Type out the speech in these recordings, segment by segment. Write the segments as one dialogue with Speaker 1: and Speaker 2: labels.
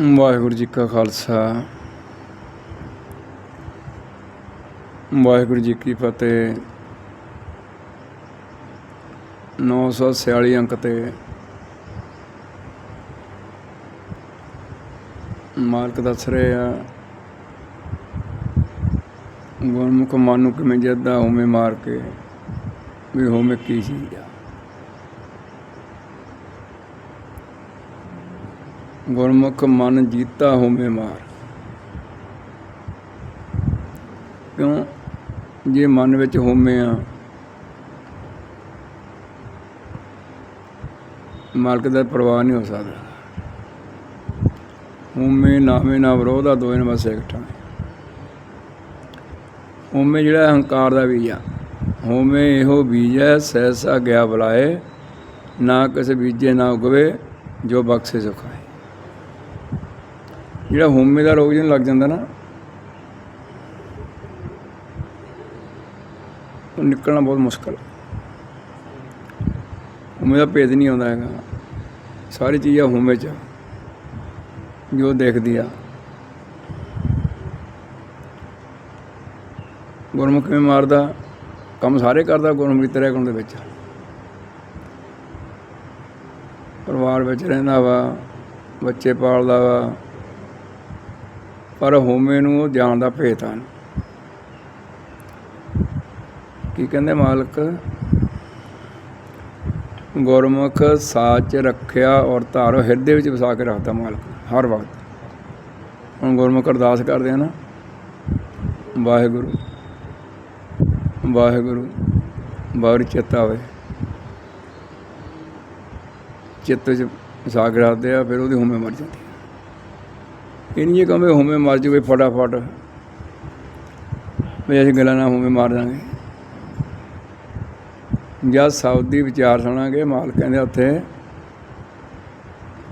Speaker 1: ਵਾਹਿਗੁਰੂ ਜੀ ਕਾ ਖਾਲਸਾ। ਵਾਹਿਗੁਰੂ ਜੀ ਕੀ ਫਤਿਹ। 946 ਅੰਕ ਤੇ ਮਾਲਕ ਦੱਸ ਰਹੇ ਆ, ਗੁਰਮੁਖ ਮਨ ਨੂੰ ਕਿਵੇਂ ਜੱਦਾ ਹੋਵੇਂ ਮਾਰ ਕੇ, ਵੀ ਹੋਵੇਂ ਕੀ ਚੀਜ਼ ਆ। ਗੁਰਮੁਖ ਮਨ ਜੀਤਾ ਹੋਵੇ ਮਾਰ। ਕਿਉਂ? ਜੇ ਮਨ ਵਿੱਚ ਹੋਮੇ ਆ, ਮਾਲਕ ਦਾ ਪ੍ਰਵਾਹ ਨਹੀਂ ਹੋ ਸਕਦਾ। ਹੋਮੇ ਨਾਵੇਂ ਨਾ ਵਿਰੋਧਾ ਦੋਏ ਨੇ ਬਸ ਇੱਕ ਠਾਂ ਜਿਹੜਾ ਹੰਕਾਰ ਦਾ ਬੀਜ ਆ। ਹੋਵੇਂ ਇਹੋ ਬੀਜ ਹੈ, ਸਹਿਸਾ ਗਿਆ ਬੁਲਾਏ, ਨਾ ਕਿਸੇ ਬੀਜੇ ਨਾ ਉਗਵੇ, ਜੋ ਬਖਸ਼ੇ ਸੁਖਾਏ ਜਿਹੜਾ ਹੋਮੇ ਦਾ ਰੋਗ ਜਿਹਨੂੰ ਲੱਗ ਜਾਂਦਾ ਨਾ, ਉਹ ਨਿਕਲਣਾ ਬਹੁਤ ਮੁਸ਼ਕਲ। ਹੋਮੇ ਦਾ ਭੇਦ ਨਹੀਂ ਆਉਂਦਾ ਹੈਗਾ। ਸਾਰੀ ਚੀਜ਼ਾਂ ਹੋਮੇ ਚ ਜੋ ਦੇਖਦੀ ਆ। ਗੁਰਮੁਖ ਕਿਵੇਂ ਮਾਰਦਾ, ਕੰਮ ਸਾਰੇ ਕਰਦਾ ਗੁਰਮੁਖੀ ਤੇਰੇ ਗੁਣ ਦੇ ਵਿੱਚ। ਪਰਿਵਾਰ ਵਿੱਚ ਰਹਿੰਦਾ ਵਾ, ਬੱਚੇ ਪਾਲਦਾ ਵਾ। ਪਰ ਹੋਮੇ ਨੂੰ ਉਹ ਜਾਣਦਾ ਭੇਤ ਹਨ। ਕੀ ਕਹਿੰਦੇ ਮਾਲਕ? ਗੁਰਮੁਖ ਸਾਚ ਰੱਖਿਆ ਔਰ ਧਾਰੋ ਹਿਰਦੇ ਵਿੱਚ ਵਸਾ ਕੇ ਰੱਖਦਾ ਮਾਲਕ, ਹਰ ਵਕਤ। ਹੁਣ ਗੁਰਮੁਖ ਅਰਦਾਸ ਕਰਦੇ ਆ ਨਾ, ਵਾਹਿਗੁਰੂ ਵਾਹਿਗੁਰੂ, ਬਾਹਰ ਚਿੱਤ ਆਵੇ। ਚਿੱਤ ਚ ਵਸਾ ਕੇ ਰੱਖਦੇ ਆ, ਫਿਰ ਉਹਦੀ ਹੋਮੇ ਮਰ ਜਾਂਦੀ। ਇਹ ਨਹੀਂ ਇਹ ਕਹਵੇਂ ਹੋਵੇਂ ਮਰ ਜੂਵੇ ਫਟਾਫਟ। ਵੀ ਅਸੀਂ ਗੱਲਾਂ ਨਾ ਹੋਵੇਂ ਮਾਰ ਦਾਂਗੇ। ਜਦ ਸਾਉਦੀ ਵਿਚਾਰ ਸੁਣਾਂਗੇ ਮਾਲ ਕਹਿੰਦੇ ਉੱਥੇ,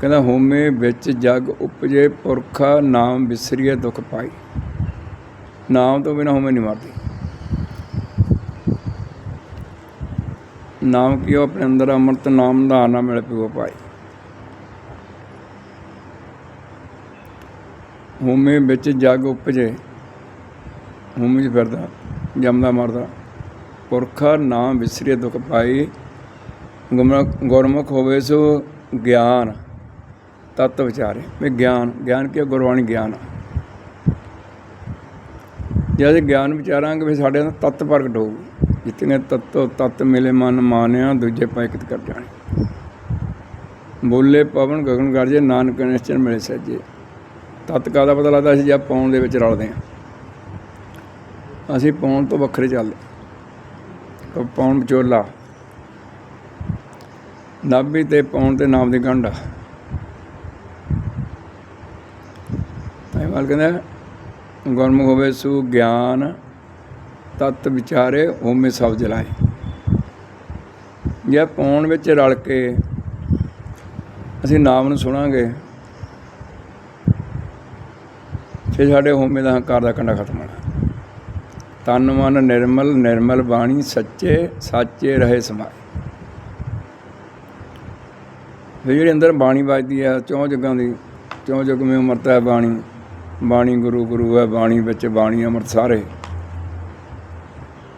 Speaker 1: ਕਹਿੰਦਾ ਹੋਮੇ ਵਿੱਚ ਜਗ ਉਪਜੇ ਪੁਰਖਾ ਨਾਮ ਵਿਸਰੀਏ ਦੁਖ ਪਾਈ। ਨਾਮ ਤੋਂ ਬਿਨਾ ਹੋਮੇ ਨਹੀਂ ਮਰਦੀ। ਨਾਮ ਕੀਓ ਆਪਣੇ ਅੰਦਰ ਅੰਮ੍ਰਿਤ ਨਾਮ ਦਾ ਨਾ ਮਿਲ ਪਿਓ ਪਾਈ ਹੋਮੇ ਵਿੱਚ ਜਗ ਉਪਜੇ। ਹੋਮੇ 'ਚ ਫਿਰਦਾ, ਜੰਮਦਾ ਮਰਦਾ। ਪੁਰਖਾ ਨਾਮ ਵਿਸਰੇ ਦੁਖ ਪਾਈ। ਗੁਮਰਾ, ਗੁਰਮੁਖ ਹੋਵੇ ਸੋ ਗਿਆਨ। ਤਤ ਵਿਚਾਰੇ, ਵੀ ਗਿਆਨ ਗਿਆਨ ਕੀ ਹੈ? ਗੁਰਬਾਣੀ ਗਿਆਨ ਜੇ ਅਸੀਂ ਗਿਆਨ ਵਿਚਾਰਾਂਗੇ, ਫਿਰ ਸਾਡੇ ਅੰਦਰ ਤਤ ਪ੍ਰਗਟ ਹੋਊ ਜਿਤਨੇ ਤਤੋ ਤਤ ਮਿਲੇ ਮਨ ਮਾਨਿਆ, ਦੂਜੇ ਪਾਇਕਤ ਕਰ ਜਾਣੇ। ਬੋਲੇ ਪਵਨ ਗਗਨ ਗਰਜੇ ਨਾਨਕ ਨਿਸ਼ਚਨ ਮਿਲੇ ਸੱਜੇ। ਤਤ ਕਾਹਦਾ ਪਤਾ ਲੱਗਦਾ ਅਸੀਂ ਜਦ ਪਾਉਣ ਦੇ ਵਿੱਚ ਰਲਦੇ ਹਾਂ। ਅਸੀਂ ਪਾਉਣ ਤੋਂ ਵੱਖਰੇ ਚੱਲਦੇ ਕ ਪਾਉਣ ਵਿਚੋਲਾ। ਨਾਭੀ ਤੇ ਪਾਉਣ ਤੇ ਨਾਮ ਦੀ ਗੰਢ ਆ। ਇਹ ਕਹਿੰਦਾ, ਗੁਰਮੁਖ ਹੋਵੇ ਸੂ ਗਿਆਨ, ਤਤ ਵਿਚਾਰੇ ਹੋਮੇ ਸਭ ਜਲਾਏ। ਜੇ ਪਾਉਣ ਵਿੱਚ ਰਲ ਕੇ ਅਸੀਂ ਨਾਮ ਨੂੰ ਸੁਣਾਂਗੇ ਫਿਰ ਸਾਡੇ ਹੋਮੇ ਦਾ ਹੰਕਾਰ ਦਾ ਕੰਡਾ ਖਤਮ ਹੋਣਾ। ਤਨ ਮਨ ਨਿਰਮਲ ਨਿਰਮਲ ਬਾਣੀ ਸੱਚੇ, ਸਾਚੇ ਰਹੇ ਸਮਾਏ। ਫਿਰ ਜਿਹੜੀ ਅੰਦਰ ਬਾਣੀ ਵੱਜਦੀ ਹੈ ਚੌਂ ਜਗਾਂ ਦੀ, ਚੌਂ ਜਗ ਮੇ ਉਮਰਤਾ ਹੈ ਬਾਣੀ ਬਾਣੀ ਗੁਰੂ ਗੁਰੂ ਹੈ, ਬਾਣੀ ਵਿੱਚ ਬਾਣੀ ਅੰਮ੍ਰਿਤ ਸਾਰੇ।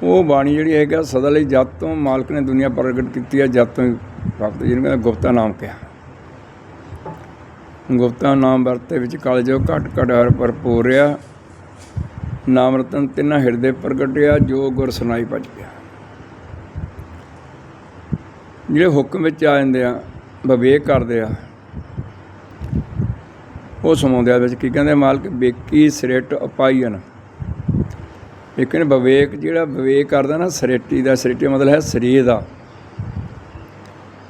Speaker 1: ਉਹ ਬਾਣੀ ਜਿਹੜੀ ਹੈਗਾ ਸਦਾ ਲਈ ਜਦ ਤੋਂ ਮਾਲਕ ਨੇ ਦੁਨੀਆ ਪ੍ਰਗਟ ਕੀਤੀ ਹੈ ਜਦ ਤੋਂ ਹੀ ਭਗਤ ਜਿਹਨੂੰ ਕਹਿੰਦਾ ਗੁਪਤਾ ਨਾਮ ਕਿਹਾ। ਗੁਪਤਾ ਨਾਮ ਵਰਤੇ ਵਿੱਚ ਕਲ ਜੋ ਘਟ ਘਟ ਹਰ ਭਰਪੂਰਿਆ ਨਾਮ ਰਤਨ ਤਿੰਨਾ ਹਿਰਦੇ ਪ੍ਰਗਟਿਆ ਜੋ ਗੁਰ ਸੁਨਾਈ ਭਜ ਗਿਆ। ਜਿਹੜੇ ਹੁਕਮ ਵਿੱਚ ਆ ਜਾਂਦੇ ਆ, ਵਿਵੇਕ ਕਰਦੇ ਆ, ਉਹ ਸਮਾਉਂਦੇ ਆ ਵਿੱਚ ਕੀ ਕਹਿੰਦੇ ਮਾਲਕ ਬੇਕੀ ਸ੍ਰਿਟ ਉਪਾਈਨ ਲੇਕਿਨ ਵਿਵੇਕ ਜਿਹੜਾ ਵਿਵੇਕ ਕਰਦਾ ਨਾ, ਸ੍ਰਿਟੀ ਦਾ, ਸ੍ਰਿਟੀ ਮਤਲਬ ਹੈ ਸਰੀਰ ਦਾ।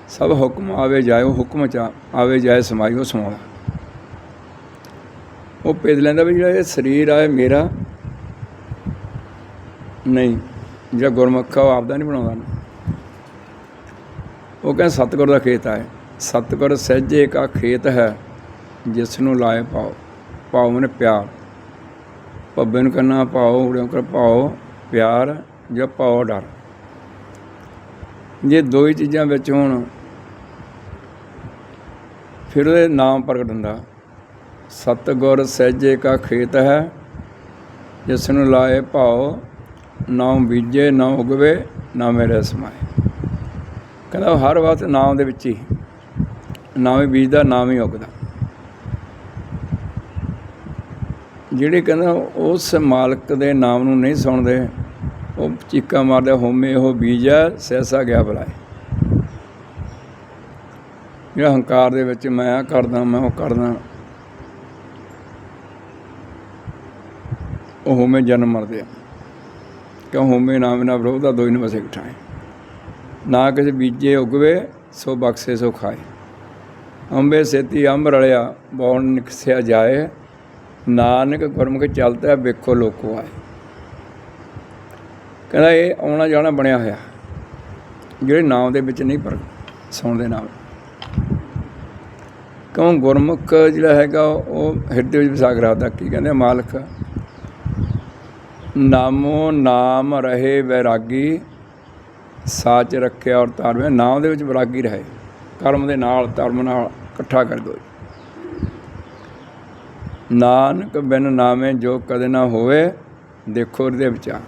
Speaker 1: ਸਭ ਹੁਕਮ ਆਵੇ ਜਾਏ, ਉਹ ਹੁਕਮ ਚ ਆਵੇ ਜਾਏ ਸਮਾਈ, ਉਹ ਸਮਾਉਂਦਾ ਉਹ ਭੇਦ ਲੈਂਦਾ ਵੀ ਜਿਹੜਾ ਇਹ ਸਰੀਰ ਆ, ਇਹ ਮੇਰਾ। ਨਹੀਂ, ਜਿਹੜਾ ਗੁਰਮੁਖਾ ਉਹ ਆਪਦਾ ਨਹੀਂ ਬਣਾਉਂਦਾ। ਉਹ ਕਹਿੰਦਾ, ਸਤਿਗੁਰ ਦਾ ਖੇਤ ਹੈ ਸਤਿਗੁਰ ਸਹਿਜੇ ਕਾ ਖੇਤ ਹੈ ਜਿਸ ਨੂੰ ਲਾਏ ਪਾਓ। ਪਾਓ ਮਨੇ ਪਿਆਰ। ਭੱਬੇ ਨੂੰ ਕਰਨਾ ਪਾਓ, ਉੜਿਓ ਕਰ ਪਾਓ, ਪਿਆਰ ਜਾਂ ਪਾਓ ਡਰ। ਜੇ ਦੋ ਹੀ ਚੀਜ਼ਾਂ ਵਿੱਚ ਹੋਣ, ਫਿਰ ਉਹਦੇ ਨਾਮ ਪ੍ਰਗਟ ਹੁੰਦਾ। ਸਤਗੁਰ ਸਹਿਜੇ ਕਾ ਖੇਤ ਹੈ, ਜਿਸ ਨੂੰ ਲਾਏ ਭਾਉ, ਨਾ ਬੀਜੇ, ਨਾ ਉਗਵੇ, ਨਾ ਮੇਰੇ ਸਮਾਏ। ਕਹਿੰਦਾ ਹਰ ਵਕਤ ਨਾਮ ਦੇ ਵਿੱਚ ਹੀ ਨਾਮ ਹੀ ਬੀਜਦਾ ਨਾਮ ਹੀ ਉਗਦਾ। ਜਿਹੜੇ ਕਹਿੰਦਾ ਉਸ ਮਾਲਕ ਦੇ ਨਾਮ ਨੂੰ ਨਹੀਂ ਸੁਣਦੇ, ਉਹ ਚੀਕਾ ਮਾਰਦੇ ਹੋਮੇ ਉਹ ਬੀਜ ਹੈ ਸੈਸਾ ਗਿਆ ਬਲਾਏ। ਜਿਹੜਾ ਹੰਕਾਰ ਦੇ ਵਿੱਚ ਮੈਂ ਆ ਕਰਦਾ, ਮੈਂ ਉਹ ਕਰਦਾ। ਉਹ ਹੋਮੇ ਜਨਮ ਮਰਦੇ ਆ। ਕਿਉਂ ਹੋਮੇ ਨਾਮ ਨਾ ਵਿਰੋਧ ਦਾ ਨੂੰ ਵਸੇ ਇਕਠਾਏ ਨਾ ਕਿਸੇ ਬੀਜੇ ਉਗਵੇ, ਸੋ ਬਖਸ਼ੇ, ਸੋ ਖਾਏ। ਅੰਬੇ ਸੇਤੀ ਅੰਬ ਰਲਿਆ, ਬੌਣ ਨਿਕਸਿਆ ਜਾਏ। ਨਾਨਕ ਗੁਰਮੁਖ ਚਲਦਾ ਵੇਖੋ ਲੋਕੋ ਆਏ। ਕਹਿੰਦਾ ਇਹ ਆਉਣਾ ਜਾਣਾ ਬਣਿਆ ਹੋਇਆ। ਜਿਹੜੇ ਨਾਮ ਦੇ ਵਿੱਚ ਨਹੀਂ ਪਰ ਸੁਣਦੇ ਨਾਮ। ਕਿਉਂ ਗੁਰਮੁਖ ਜਿਹੜਾ ਹੈਗਾ, ਉਹ ਹਿਰਦੇ ਵਿੱਚ ਵਿਸਾਗ ਰੱਖਦਾ ਕੀ ਕਹਿੰਦੇ ਮਾਲਕ ਨਾਮੋ ਨਾਮ ਰਹੇ ਵੈਰਾਗੀ, ਸਾਚ ਰੱਖਿਆ ਔਰ ਧਰਮ ਨਾਮ ਦੇ ਵਿੱਚ ਵੈਰਾਗੀ ਰਹੇ। ਕਰਮ ਦੇ ਨਾਲ, ਧਰਮ ਨਾਲ ਇਕੱਠਾ ਕਰ ਦੋ। ਨਾਨਕ ਬਿਨ ਨਾਮੇ ਜੋ ਕਦੇ ਨਾ ਹੋਵੇ, ਦੇਖੋ ਇਹਦੇ ਵਿਚਾਰ।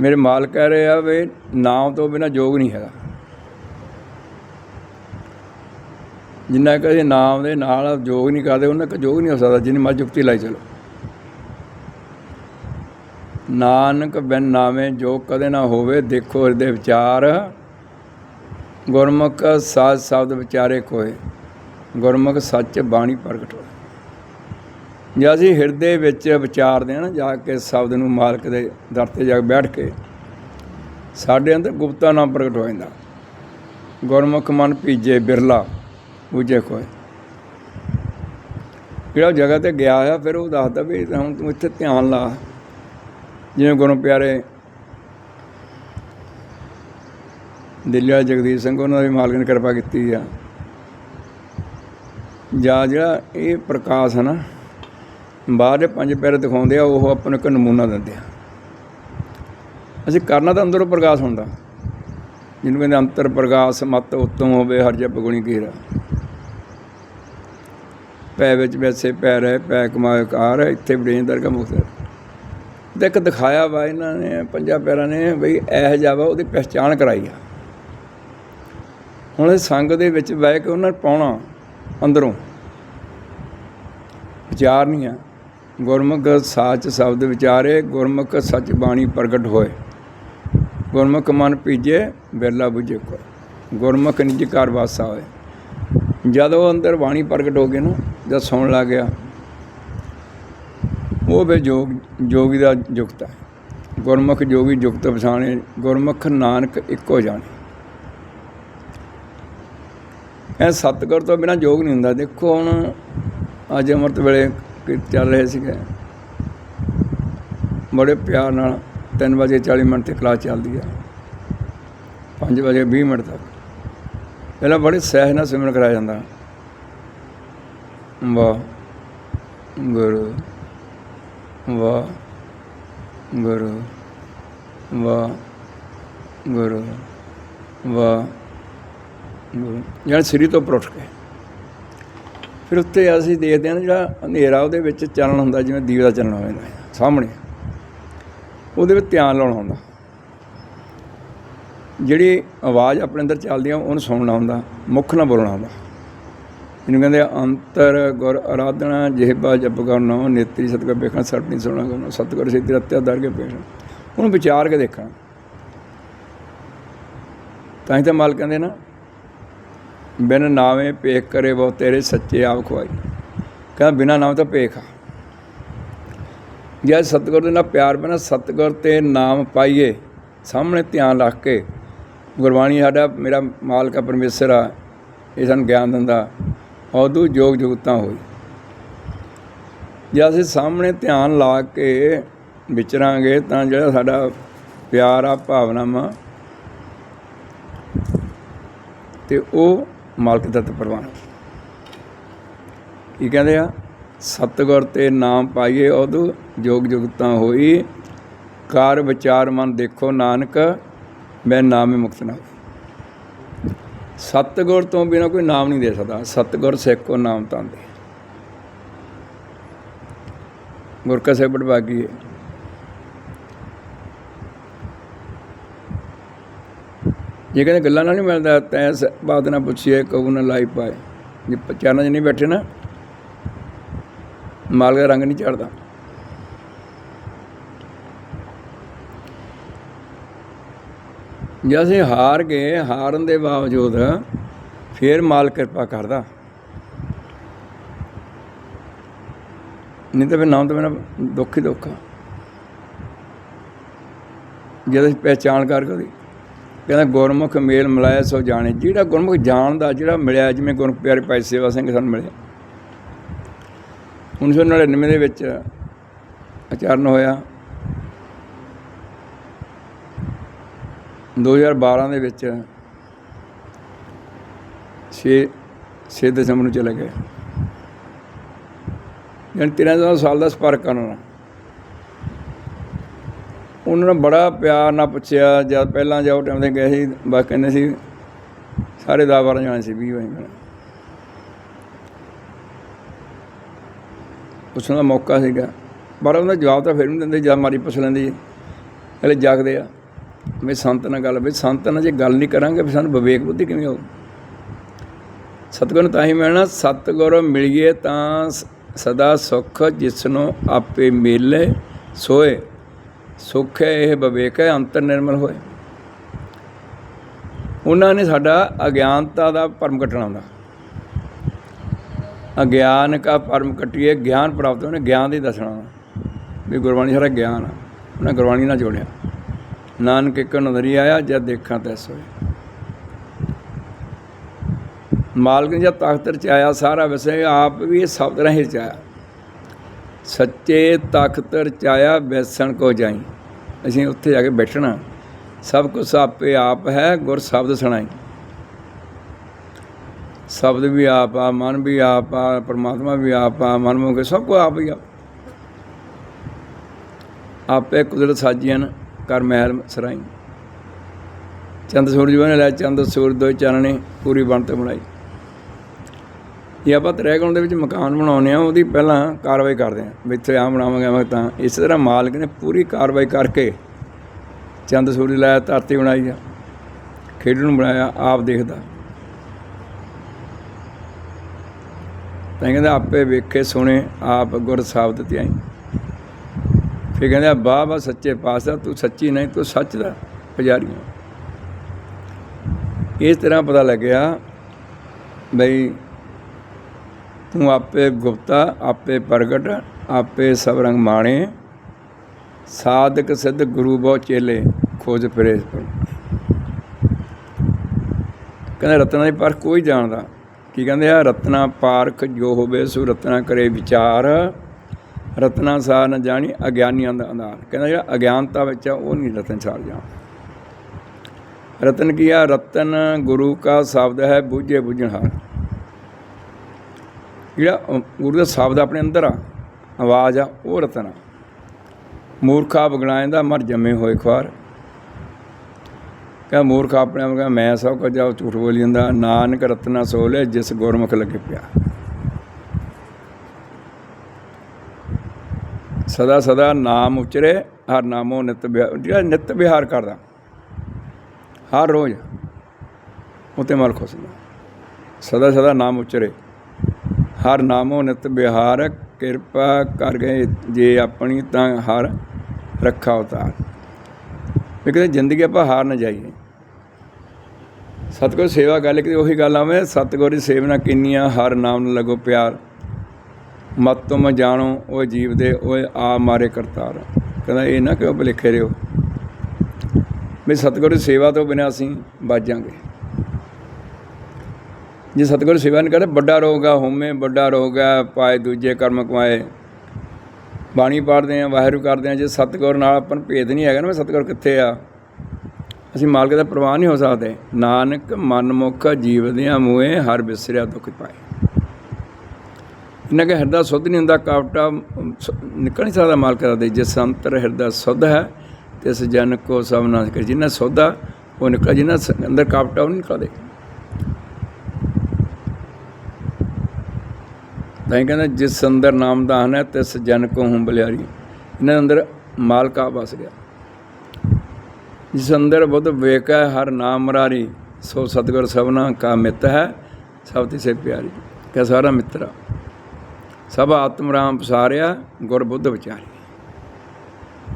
Speaker 1: ਮੇਰੇ ਮਾਲ ਕਹਿ ਰਹੇ ਆ ਵੀ ਨਾਮ ਤੋਂ ਬਿਨਾ ਜੋਗ ਨਹੀਂ ਹੈਗਾ। ਜਿੰਨਾ ਕਦੇ ਨਾਮ ਦੇ ਨਾਲ ਜੋਗ ਨਹੀਂ ਕਰਦੇ, ਉਹਨਾਂ ਕੋ ਜੋਗ ਨਹੀਂ ਹੋ ਸਕਦਾ, ਜਿੰਨੀ ਮਰਜ਼ੀ ਜੁਗਤੀ ਲਾਈ ਚਲੋ। ਨਾਨਕ ਬਿਨ ਨਾਮੇ ਜੋ ਕਦੇ ਨਾ ਹੋਵੇ, ਦੇਖੋ ਹਿਰਦੇ ਵਿਚਾਰ। ਗੁਰਮੁਖ ਸਾਜ ਸ਼ਬਦ ਵਿਚਾਰੇ ਕੋਏ, ਗੁਰਮੁਖ ਸੱਚ ਬਾਣੀ ਪ੍ਰਗਟ ਹੋਏ। ਜੇ ਅਸੀਂ ਹਿਰਦੇ ਵਿੱਚ ਵਿਚਾਰਦੇ ਹਾਂ ਨਾ, ਜਾ ਕੇ ਸ਼ਬਦ ਨੂੰ ਮਾਲਕ ਦੇ ਦਰ ਤੇ ਜਾ ਕੇ ਬੈਠ ਕੇ, ਸਾਡੇ ਅੰਦਰ ਗੁਪਤਾ ਨਾਮ ਪ੍ਰਗਟ ਹੋ ਜਾਂਦਾ। ਗੁਰਮੁਖ ਮਨ ਭੀਜੇ ਬਿਰਲਾ, ਬੁਝੇ ਕੋਏ। ਜਿਹੜਾ ਜਗ੍ਹਾ ਤੇ ਗਿਆ ਆ ਫਿਰ ਉਹ ਦੱਸਦਾ ਵੀ ਹੁਣ ਤੂੰ ਇੱਥੇ ਧਿਆਨ ਲਾ। ਜਿਵੇਂ ਗੁਰੂ ਪਿਆਰੇ ਦਿੱਲੀ ਵਾਲੇ ਜਗਦੀਪ ਸਿੰਘ, ਉਹਨਾਂ ਦੀ ਮਾਲਕ ਨੇ ਕਿਰਪਾ ਕੀਤੀ ਆ। ਜਾਂ ਜਿਹੜਾ ਇਹ ਪ੍ਰਕਾਸ਼ ਹੈ ਨਾ, ਬਾਹਰ ਦੇ ਪੰਜ ਪੈਰ ਦਿਖਾਉਂਦੇ ਆ, ਉਹ ਆਪਾਂ ਨੂੰ ਇੱਕ ਨਮੂਨਾ ਦਿੰਦੇ ਆ। ਅਸੀਂ ਕਰਨਾ ਤਾਂ ਅੰਦਰੋਂ ਪ੍ਰਕਾਸ਼ ਹੁੰਦਾ। ਜਿਹਨੂੰ ਕਹਿੰਦੇ ਅੰਤਰ ਪ੍ਰਕਾਸ਼, ਮਤ ਉਤਮ ਹੋਵੇ, ਹਰ ਜਪ ਗੁਣੀ ਕੀਰਾ ਪੈ ਵਿੱਚ ਵੈਸੇ ਪੈ ਰਹੇ, ਪੈ ਕਮਾਏ ਕਾਰ ਇੱਥੇ ਬੜੇਂਦਰ ਕਾ ਮੁਖਤਰ ਦੇਖ ਦਿਖਾਇਆ ਵਾ ਇਹਨਾਂ ਨੇ, ਪੰਜਾਂ ਪੈਰਾਂ ਨੇ ਬਈ ਇਹ ਜਾਵਾ ਉਹਦੀ ਪਹਿਚਾਣ ਕਰਾਈ ਆ। ਹੁਣ ਇਹ ਸੰਗ ਦੇ ਵਿੱਚ ਬਹਿ ਕੇ ਉਹਨਾਂ ਨੂੰ ਪਾਉਣਾ ਅੰਦਰੋਂ। ਵਿਚਾਰ ਨਹੀਂ ਆ। ਗੁਰਮੁਖ ਸਾਚ ਸ਼ਬਦ ਵਿਚਾਰੇ, ਗੁਰਮੁਖ ਸੱਚ ਬਾਣੀ ਪ੍ਰਗਟ ਹੋਏ। ਗੁਰਮੁਖ ਮਨ ਪੀਜੇ, ਬਿਰਲਾ ਬੁਝੇ ਕੋ ਗੁਰਮੁਖ ਨਿਜ ਘਰ ਵਾਸਾ ਹੋਏ। ਜਦ ਉਹ ਅੰਦਰ ਬਾਣੀ ਪ੍ਰਗਟ ਹੋ ਗਈ ਨਾ, ਜਦ ਸੌਣ ਲੱਗ ਗਿਆ ਉਹ ਵੇ ਜੋਗ ਜੋਗੀ ਦਾ ਜੁਗਤ ਹੈ। ਗੁਰਮੁਖ ਜੋਗੀ ਜੁਗਤ ਪਛਾਣੇ ਗੁਰਮੁਖ ਨਾਨਕ ਇੱਕੋ ਜਾਣੇ। ਇਹ ਸਤਿਗੁਰ ਤੋਂ ਬਿਨਾ ਜੋਗ ਨਹੀਂ ਹੁੰਦਾ। ਦੇਖੋ ਹੁਣ ਅੱਜ ਅੰਮ੍ਰਿਤ ਵੇਲੇ ਕੀ ਚੱਲ ਰਹੇ ਸੀਗੇ। ਬੜੇ ਪਿਆਰ ਨਾਲ 3 ਵਜੇ 40 ਮਿੰਟ ਤੇ ਕਲਾਸ ਚੱਲਦੀ ਆ। 5 ਵਜੇ 20 ਮਿੰਟ ਤੱਕ। ਪਹਿਲਾਂ ਬੜੇ ਸਹਿਜ ਨਾਲ ਸਿਮਰਨ ਕਰਾਇਆ ਜਾਂਦਾ। ਵਾਹ, ਗੁਰੂ। ਵਾਹ ਗੁਰੂ ਵਾਹ ਗੁਰੂ ਵਾਹ ਗੁਰੂ। ਜਿਹੜਾ ਸ੍ਰੀ ਤੋਂ ਉੱਪਰ ਉੱਠ ਕੇ। ਫਿਰ ਉੱਤੇ ਅਸੀਂ ਦੇਖਦੇ ਹਾਂ ਜਿਹੜਾ ਹਨੇਰਾ ਉਹਦੇ ਵਿੱਚ ਚੱਲਣ ਹੁੰਦਾ, ਜਿਵੇਂ ਦੀਵੇ ਦਾ ਚੱਲਣ ਹੋ ਜਾਂਦਾ ਸਾਹਮਣੇ। ਉਹਦੇ ਵਿੱਚ ਧਿਆਨ ਲਾਉਣਾ ਹੁੰਦਾ। ਜਿਹੜੀ ਆਵਾਜ਼ ਆਪਣੇ ਅੰਦਰ ਚੱਲਦੀ ਆ, ਉਹਨੂੰ ਸੁਣਨਾ ਹੁੰਦਾ, ਮੁੱਖ ਨਾਲ ਬੋਲਣਾ ਹੁੰਦਾ। ਜਿਹਨੂੰ ਕਹਿੰਦੇ, ਅੰਤਰ ਗੁਰ ਆਰਾਧਨਾ ਜਿਹਬਾ ਜਪ ਕਰਨਾ ਨੇਤਰੀ ਸਤਿਗੁਰ ਵੇਖਣਾ ਸਰਪਣੀ ਸੁਣਨਾ ਕਰਨਾ ਸਤਿਗੁਰ ਸਿੱਧੀ ਰੱਤਿਆ ਦਰ ਕੇ ਪੇਸ਼ ਉਹਨੂੰ ਵਿਚਾਰ ਕੇ ਦੇਖਣਾ। ਤਾਂ ਹੀ ਤਾਂ ਮਾਲ ਕਹਿੰਦੇ ਨਾ, ਬਿਨ ਨਾਵੇਂ ਪੇਖ ਕਰੇ ਬਹੁ, ਤੇਰੇ ਸੱਚੇ ਆਪ ਖਵਾਈ ਕਹਿੰਦਾ, ਬਿਨਾ ਨਾਮ ਤਾਂ ਪੇਖ ਆ। ਜੇ ਸਤਿਗੁਰ ਦੇ ਨਾਲ ਪਿਆਰ ਬਣਾ ਸਤਿਗੁਰ ਤੇ ਨਾਮ ਪਾਈਏ, ਸਾਹਮਣੇ ਧਿਆਨ ਰੱਖ ਕੇ, ਗੁਰਬਾਣੀ ਸਾਡਾ, ਮੇਰਾ ਮਾਲਕਾ ਪਰਮੇਸ਼ਰ ਆ, ਇਹ ਸਾਨੂੰ ਗਿਆਨ ਦਿੰਦਾ। ਉਦੋਂ ਜੋਗ ਜੁਗਤਾਂ ਹੋਈ। ਜੇ ਅਸੀਂ ਸਾਹਮਣੇ ਧਿਆਨ ਲਾ ਕੇ ਵਿਚਰਾਂਗੇ ਤਾਂ ਜਿਹੜਾ ਸਾਡਾ ਪਿਆਰ ਆ, ਭਾਵਨਾਵਾਂ ਤੇ ਉਹ ਮਾਲਕ ਦਤ ਪ੍ਰਵਾਨ ਕੀ ਕਹਿੰਦੇ ਆ? ਸਤਿਗੁਰ ਤੇ ਨਾਮ ਪਾਈਏ ਉਦੋਂ ਜੋਗ ਜੁਗਤਾਂ ਹੋਈ। ਕਾਰ ਵਿਚਾਰ ਮਨ ਦੇਖੋ ਨਾਨਕ, ਮੈਂ ਨਾਮੇ ਮੁਕਤ ਨਾ ਸਤਗੁਰ ਤੋਂ ਬਿਨਾ ਕੋਈ ਨਾਮ ਨਹੀਂ ਦੇ ਸਕਦਾ। ਸਤਗੁਰ ਸਿੱਖ ਕੋ ਨਾਮ ਤਾਂ ਦੇ। ਗੁਰ ਕਾ ਹੈ। ਜੇ ਕਹਿੰਦੇ ਗੱਲਾਂ ਨਾਲ ਨਹੀਂ ਮਿਲਦਾ, ਤੈ ਬਾਤ ਨਾਲ ਪੁੱਛੀਏ ਕਬੂ ਨਾ ਲਾਈ ਪਾਏ। ਜੇ ਪਛਾਣਾ ਨਹੀਂ ਬੈਠੇ ਨਾ ਮਾਲ ਦਾ ਰੰਗ ਨਹੀਂ ਚੜਦਾ ਜੇ ਅਸੀਂ ਹਾਰ ਗਏ, ਹਾਰਨ ਦੇ ਬਾਵਜੂਦ ਫਿਰ ਮਾਲ ਕਿਰਪਾ ਕਰਦਾ। ਨਹੀਂ ਤਾਂ ਫਿਰ ਨਾਮ ਤਾਂ ਮੇਰਾ ਦੁੱਖ ਹੀ ਦੁੱਖ ਆ। ਜਦ ਅਸੀਂ ਪਹਿਚਾਣ ਕਰ ਕਰੀ ਕਹਿੰਦਾ ਗੁਰਮੁਖ ਮੇਲ ਮਿਲਾਇਆ ਸੋ ਜਾਣੇ। ਜਿਹੜਾ ਗੁਰਮੁਖ ਜਾਣਦਾ, ਜਿਹੜਾ ਮਿਲਿਆ, ਜਿਵੇਂ ਗੁਰੂ ਪਿਆਰੇ ਭਾਈ ਸੇਵਾ ਸਿੰਘ ਸਾਨੂੰ ਮਿਲਿਆ। 1999 ਦੇ ਵਿੱਚ ਆਚਰਨ ਹੋਇਆ। 2012 ਦੇ ਵਿੱਚ 6 6 ਦਸੰਬਰ ਨੂੰ ਚਲੇ ਗਏ। ਯਾਨੀ 13 ਸਾਲ ਦਾ ਸੰਪਰਕ ਉਹਨਾਂ ਨਾਲ। ਉਹਨਾਂ ਨੇ ਬੜਾ ਪਿਆਰ ਨਾਲ ਪੁੱਛਿਆ, ਜਦ ਪਹਿਲਾਂ ਜਾਓ ਟਾਈਮ ਤੇ ਗਏ ਸੀ, ਬਸ ਕਹਿੰਦੇ ਸੀ, ਸਾਰੇ ਦਸ ਬਾਰਾਂ ਜਾਣੇ ਸੀ ਵੀ ਹੋਏ ਪੁੱਛਣ ਦਾ ਮੌਕਾ ਸੀਗਾ। ਪਰ ਉਹਦਾ ਜਵਾਬ ਤਾਂ ਫਿਰ ਵੀ ਨਹੀਂ ਦਿੰਦੇ, ਜਦ ਮਾਰੀ ਪੁੱਛ ਲੈਂਦੀ ਹਲੇ ਜਾਗਦੇ ਆ। ਵੀ ਸੰਤ ਨਾਲ ਗੱਲ, ਵੀ ਸੰਤ ਨਾਲ ਜੇ ਗੱਲ ਨਹੀਂ ਕਰਾਂਗੇ, ਵੀ ਸਾਨੂੰ ਵਿਵੇਕ ਬੁੱਧੀ ਕਿਵੇਂ ਆਊ ਸਤਿਗੁਰ ਨੂੰ ਤਾਂ ਹੀ ਮਿਲਣਾ, ਸਤਿਗੁਰ ਮਿਲੀਏ ਤਾਂ ਸ- ਸਦਾ ਸੁਖ ਜਿਸਨੂੰ ਆਪੇ ਮਿਲੇ, ਸੋਏ। ਸੁਖ ਹੈ, ਇਹ ਵਿਵੇਕ ਹੈ, ਅੰਤਰ ਨਿਰਮਲ ਹੋਏ। ਉਹਨਾਂ ਨੇ ਸਾਡਾ ਅਗਿਆਨਤਾ ਦਾ ਭਰਮ ਕੱਟਣਾ ਹੁੰਦਾ। ਅਗਿਆਨ ਕਾ ਭਰਮ ਕਟਿਏ ਗਿਆਨ ਪ੍ਰਾਪਤ ਹੋਣੇ ਗਿਆਨ ਦੀ ਦੱਸਣਾ। ਵੀ ਗੁਰਬਾਣੀ ਸਾਰਾ ਗਿਆਨ ਆ, ਉਹਨਾਂ ਗੁਰਬਾਣੀ ਨਾਲ ਜੋੜਿਆ। ਨਾਨਕ ਇੱਕ ਨਜ਼ਰੀ ਆਇਆ ਜਦ ਦੇਖਾਂ ਤੈਸ ਹੋਏ। ਮਾਲਕ ਨੇ ਜਦ ਤਖਤ ਰਚਾਇਆ ਸਾਰਾ ਵਸੇ ਆਪ ਵੀ ਇਹ ਸ਼ਬਦ ਰਾਹੀਂ ਰਚਾਇਆ ਸੱਚੇ ਤਖਤ ਰਚਾਇਆ ਬੈਸਣ ਕੋ ਜਾਈ। ਅਸੀਂ ਉੱਥੇ ਜਾ ਕੇ ਬੈਠਣਾ। ਸਭ ਕੁਝ ਆਪੇ ਆਪ ਹੈ, ਗੁਰ ਸ਼ਬਦ ਸੁਣਾਈ। ਸ਼ਬਦ ਵੀ ਆਪ ਆ, ਮਨ ਵੀ ਆਪ ਆ, ਪਰਮਾਤਮਾ ਵੀ ਆਪ ਆ, ਮਨ ਮੁਖ ਸਭ ਕੁਝ ਆਪ ਹੀ ਆ। ਆਪੇ ਕੁਦਰਤ ਸਾਜੀਆਂ ਕਰ ਮਹਿਲ ਸਰਾਈ। ਚੰਦ ਸੂਰਜ ਬਣੇ ਲੈ, ਚੰਦ ਸੂਰਜ ਦੋ ਚਾਨਣੇ ਪੂਰੀ ਬਣਤ ਬਣਾਈ ਜੇ ਆਪਾਂ ਤ੍ਰੈਗੁਣ ਦੇ ਵਿੱਚ ਮਕਾਨ ਬਣਾਉਂਦੇ ਆ ਉਹਦੀ ਪਹਿਲਾਂ ਕਾਰਵਾਈ ਕਰਦੇ ਆ ਇੱਥੇ ਆ ਬਣਾਵਾਂਗੇ ਮੈਂ ਤਾਂ ਇਸ ਤਰ੍ਹਾਂ ਮਾਲਕ ਨੇ ਪੂਰੀ ਕਾਰਵਾਈ ਕਰਕੇ ਚੰਦ ਸੂਰਜ ਲਾਇਆ, ਧਰਤੀ ਬਣਾਈ ਆ ਖੇਡ ਨੂੰ ਬਣਾਇਆ, ਆਪ ਦੇਖਦਾ। ਤਾਂ ਕਹਿੰਦਾ, ਆਪੇ ਵੇਖੇ, ਸੁਣੇ, ਆਪ ਗੁਰ ਸਾਬਤ ਧਿਆਈ। ਫਿਰ ਕਹਿੰਦਾ ਵਾਹ ਵਾਹ, ਸੱਚੇ ਪਾਤਸ਼ਾਹ, ਤੂੰ ਸੱਚੀ ਨਹੀਂ, ਤੂੰ ਸੱਚ ਦਾ ਪੁਜਾਰੀ ਇਸ ਤਰ੍ਹਾਂ ਪਤਾ ਲੱਗਿਆ ਬਈ ਤੂੰ ਆਪੇ ਗੁਪਤਾ, ਆਪੇ ਪ੍ਰਗਟ, ਆਪੇ ਸਭ ਰੰਗ ਮਾਣੇ, ਸਾਧਕ ਸਿੱਧ ਗੁਰੂ ਬਹੁ ਚੇਲੇ ਖੋਜ ਫਿਰੇ ਪਰ ਕਹਿੰਦਾ ਰਤਨਾ ਦੀ ਪਰ ਕੋਈ ਜਾਣਦਾ। ਕੀ ਕਹਿੰਦੇ ਆ, ਰਤਨਾ ਪਾਰਖ ਜੋ ਹੋਵੇ, ਸੋ ਰਤਨਾ ਕਰੇ ਵਿਚਾਰ। ਰਤਨਾ ਸਾਰ ਨ ਜਾਣੀ, ਅਗਿਆਨੀਆਂ ਦਾ ਅੰਧਾਰ ਕਹਿੰਦਾ ਜਿਹੜਾ ਅਗਿਆਨਤਾ ਵਿੱਚ ਆ, ਉਹ ਨਹੀਂ ਰਤਨ ਸਾਰ ਜਾਣ। ਰਤਨ ਕੀ ਆ? ਰਤਨ ਗੁਰੂ ਕਾ ਸ਼ਬਦ ਹੈ, ਬੁੱਝੇ ਬੁੱਝਣਹਾਰ ਜਿਹੜਾ ਗੁਰੂ ਦਾ ਸ਼ਬਦ ਆਪਣੇ ਅੰਦਰ ਆ, ਆਵਾਜ਼ ਆ, ਉਹ ਰਤਨ ਆ। ਮੂਰਖਾ ਬਗੜਾਏ ਮਰ ਜੰਮੇ ਹੋਏ ਖਵਾਰ ਕਹ ਮੂਰਖ ਆਪਣੇ ਆਪ ਕਹਿੰਦਾ, ਮੈਂ ਸਭ ਕੁਝ ਆ ਝੂਠ ਬੋਲੀ ਜਾਂਦਾ। ਨਾਨਕ ਰਤਨਾ ਸੋਲੇ, ਜਿਸ ਗੁਰਮੁਖ ਲੱਗੇ ਪਿਆ। ਸਦਾ ਸਦਾ ਨਾਮ ਉਚਰੇ, ਹਰ ਨਾਮੋ ਨਿਤ ਵਿਹਾ- ਜਿਹੜਾ ਨਿਤ ਵਿਹਾਰ ਕਰਦਾ, ਹਰ ਰੋਜ਼ ਉਤੇ ਮਲ ਖੁਸਦਾ ਸਦਾ ਸਦਾ ਨਾਮ ਉਚਰੇ, ਹਰ ਨਾਮੋ ਨਿਤ ਵਿਹਾਰ ਕਿਰਪਾ ਕਰ ਗਏ ਜੇ ਆਪਣੀ ਤਾਂ ਹਰ ਰੱਖਾ ਉਤਾਰ। ਵੀ ਕਿਤੇ ਜ਼ਿੰਦਗੀ ਆਪਾਂ ਹਾਰ ਨਾ ਜਾਈਏ। ਸਤਿਗੁਰ ਸੇਵਾ ਗੱਲ ਕਿ ਉਹੀ ਗੱਲ ਆਵੇਂ, ਸਤਿਗੁਰ ਦੀ ਸੇਵਨਾ ਕਿੰਨੀਆਂ, ਹਰ ਨਾਮ ਨੂੰ ਲੱਗੋ ਪਿਆਰ। ਮਤ ਤੁਮ ਜਾਣੋ, ਉਹ ਜੀਵ ਦੇ ਓਏ ਆ ਮਾਰੇ ਕਰਤਾਰ। ਕਹਿੰਦਾ, ਇਹ ਨਾ ਕਿਉਂ ਭੁਲੇਖੇ ਰਿਓ ਵੀ ਸਤਿਗੁਰ ਦੀ ਸੇਵਾ ਤੋਂ ਬਿਨਾਂ ਅਸੀਂ ਬਾਜਾਂਗੇ ਜੇ ਸਤਿਗੁਰ ਸੇਵਾ ਨਹੀਂ ਕਰਦੇ ਵੱਡਾ ਰੋਗ ਆ ਹੋਮੇ ਵੱਡਾ ਰੋਗ ਆ, ਪਾਏ ਦੂਜੇ ਕਰਮ ਕਮਾਏ। ਬਾਣੀ ਪੜ੍ਹਦੇ ਆ ਵਾਹਿਗੁਰੂ ਕਰਦੇ ਆ ਜੇ ਸਤਿਗੁਰ ਨਾਲ ਆਪਾਂ ਨੂੰ ਭੇਦ ਨਹੀਂ ਹੈਗਾ ਨਾ ਵੀ ਸਤਿਗੁਰ ਕਿੱਥੇ ਆ। ਅਸੀਂ ਮਾਲਕ ਦਾ ਪ੍ਰਵਾਹ ਨਹੀਂ ਹੋ ਸਕਦੇ। ਨਾਨਕ ਮਨਮੁਖ ਜੀਵ ਦੀਆਂ ਮੂਏ ਹਰ ਬਿਸਰਿਆ ਦੁੱਖ ਪਾਏ। ਇਹਨਾਂ ਕੇ ਹਿਰਦਾ ਸੁੱਧ ਨਹੀਂ ਹੁੰਦਾ, ਕਾਵਟਾ ਨਿਕਲ ਨਹੀਂ ਸਕਦਾ ਮਾਲਕ ਦਾ ਦੇ ਜਿਸ ਅੰਤਰ ਹਿਰਦਾ ਸੁੱਧ ਹੈ ਤਿਸ ਜਨ ਕੋ ਸਭ ਨਾਸ਼ ਕਰ। ਜਿੰਨਾ ਸੋਧਾ ਉਹ ਨਿਕਲ, ਜਿੰਨਾ ਅੰਦਰ ਕਾਵਟਾ, ਉਹ ਨਹੀਂ ਨਿਕਲਦੇ। ਤਾਂ ਹੀ ਕਹਿੰਦਾ, ਜਿਸ ਅੰਦਰ ਨਾਮਦਾਨ ਹੈ, ਤਿਸ ਜਨ ਕੋ ਹੂੰ ਬਲਿਆਰੀ। ਇਹਨਾਂ ਦੇ ਅੰਦਰ ਮਾਲਕਾ ਵਸ ਗਿਆ। ਜਿਸ ਅੰਦਰ ਬੁੱਧ ਵੇਖੈ ਹਰ ਨਾਮ ਮਰਾਰੀ ਸੋ ਸਤਿਗੁਰ ਸਭਨਾ ਕਾ ਮਿੱਤ ਹੈ, ਸਭ ਤੇ ਸੇ ਪਿਆਰੀ। ਕਹ ਸਾਰਾ ਮਿੱਤਰਾ ਸਭ ਆਤਮ ਰਾਮ ਪਸਾਰਿਆ, ਗੁਰ ਬੁੱਧ ਵਿਚਾਰੀ।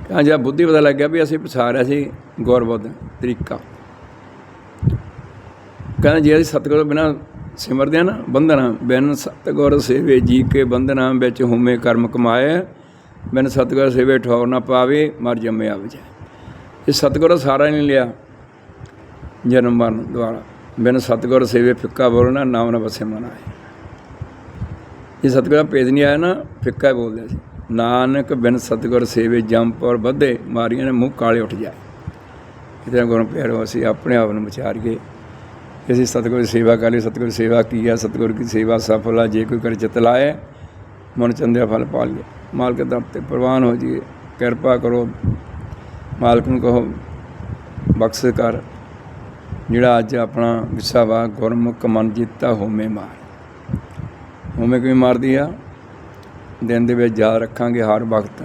Speaker 1: ਕਹਾਂ ਜਦ ਬੁੱਧੀ ਪਤਾ ਲੱਗਿਆ ਵੀ ਅਸੀਂ ਪਸਾਰਿਆ ਸੀ ਗੁਰ ਬੁੱਧ ਤਰੀਕਾ। ਕਹਿੰਦਾ ਜੇ ਅਸੀਂ ਸਤਿਗੁਰ ਬਿਨਾ ਸਿਮਰਦੇ ਆ ਨਾ, ਬੰਧਨਾ ਬਿਨ ਸਤਿਗੁਰ ਸੇਵੇ ਜੀ ਕੇ ਬੰਧਨਾ ਵਿੱਚ ਹੁਮੇ ਕਰਮ ਕਮਾਏ, ਬਿਨ ਸਤਿਗੁਰ ਸੇਵੇ ਠੌਰ ਨਾ ਪਾਵੇ, ਮਰ ਜੰਮੇ ਆਵੇ ਜਾਏ ਇਹ ਸਤਿਗੁਰ ਸਾਰਾ ਨਹੀਂ ਲਿਆ ਜਨਮ ਮਰਨ ਦੁਆਰਾ। ਬਿਨ ਸਤਿਗੁਰ ਸੇਵੇ ਫਿੱਕਾ ਬੋਲਣਾ, ਨਾਮ ਨਾ ਬਸੇ ਮਨ ਆਏ ਜੇ ਸਤਿਗੁਰਾਂ ਦਾ ਭੇਦ ਨਹੀਂ ਆਇਆ ਨਾ, ਫਿੱਕਾ ਹੀ ਬੋਲਦੇ ਸੀ ਨਾਨਕ ਬਿਨ ਸਤਿਗੁਰ ਸੇਵੇ ਜੰਪ ਔਰ ਬੱਧੇ ਮਾਰੀਆਂ ਨੇ ਮੂੰਹ ਕਾਲੇ ਉੱਠ ਜਾਏ। ਇਤਨਾ ਗੁਣ ਪਿਆਰੋ, ਅਸੀਂ ਆਪਣੇ ਆਪ ਨੂੰ ਵਿਚਾਰੀਏ ਕਿ ਅਸੀਂ ਸਤਿਗੁਰ ਦੀ ਸੇਵਾ ਕਰ ਲਈ, ਸਤਿਗੁਰ ਦੀ ਸੇਵਾ ਕੀ ਹੈ ਸਤਿਗੁਰ ਦੀ ਸੇਵਾ ਸਫਲ ਆ, ਜੇ ਕੋਈ ਕਰ ਚਿਤ ਲਾਏ, ਮਨ ਚੰਦਿਆ ਫਲ ਪਾ ਲਿਆ ਮਾਲਕ ਦਾ ਤੇ ਪ੍ਰਵਾਨ ਹੋ ਜੀਏ ਕਿਰਪਾ ਕਰੋ, ਮਾਲਕ ਨੂੰ ਕਹੋ, ਬਖਸ਼ ਕਰ। ਜਿਹੜਾ ਅੱਜ ਆਪਣਾ ਵਿਸਾ ਵਾ, ਗੁਰਮੁਖ ਮਨ ਜੀਤਾ ਹੋਮੇ ਮਾਰ। ਹੋਮੇ ਕੋਈ ਮਾਰਦੀ ਆ? ਦਿਨ ਦੇ ਵਿੱਚ ਯਾਦ ਰੱਖਾਂਗੇ ਹਰ ਵਕਤ,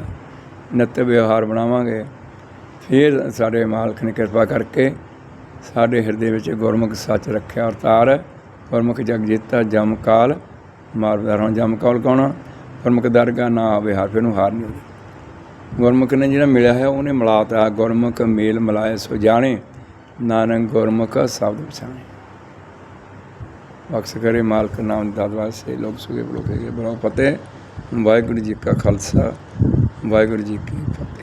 Speaker 1: ਨਿੱਤ ਵਿਵਹਾਰ ਬਣਾਵਾਂਗੇ। ਫਿਰ ਸਾਡੇ ਮਾਲਕ ਨੇ ਕਿਰਪਾ ਕਰਕੇ ਸਾਡੇ ਹਿਰਦੇ ਵਿੱਚ ਗੁਰਮੁਖ ਸੱਚ ਰੱਖਿਆ, ਅਵਤਾਰ। ਗੁਰਮੁਖ ਜਗ ਜੀਤਾ, ਜਮ ਕਾਲ। ਮਾਰਦਾਰਾਂ ਜਮ ਕਾਲ ਕੌਣ ਗੁਰਮੁਖ ਦਰਗਾ ਨਾ ਆਵੇ, ਹਾਰ ਫਿਰ ਨੂੰ ਹਾਰ ਨਹੀਂ ਹੋਈ ਗੁਰਮੁਖ ਨੇ ਜਿਹੜਾ ਮਿਲਿਆ ਹੈ, ਉਹਨੇ ਮਿਲਾਤਾ। ਗੁਰਮੁਖ ਮੇਲ ਮਿਲਾਏ ਸੋ ਜਾਣੇ। ਨਾਨਕ ਗੁਰਮੁਖ ਸ਼ਬਦ ਪਛਾਣੇ। ਬਖਸ਼ ਕਰੇ ਮਾਲਕ ਨਾਮ ਦਾਦਵਾ ਸੇ ਲੋਕ ਸੁਗੇ ਬਲੋਕੇ ਬਲੋ ਫਤਿਹ। ਵਾਹਿਗੁਰੂ ਜੀ ਕਾ ਖਾਲਸਾ। ਵਾਹਿਗੁਰੂ ਜੀ ਕੀ ਫਤਿਹ।